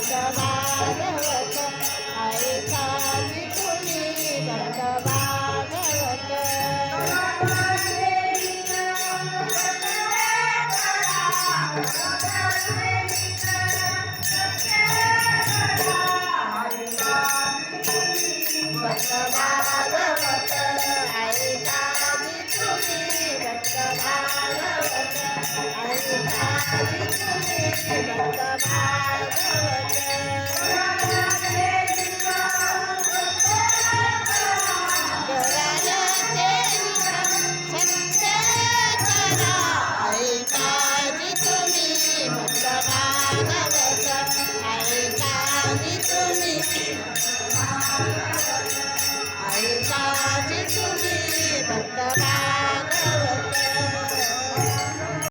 भक्त भागवत तुम्ही भक्त भागवत भक्त तुम्ही तुम्ही Thank you.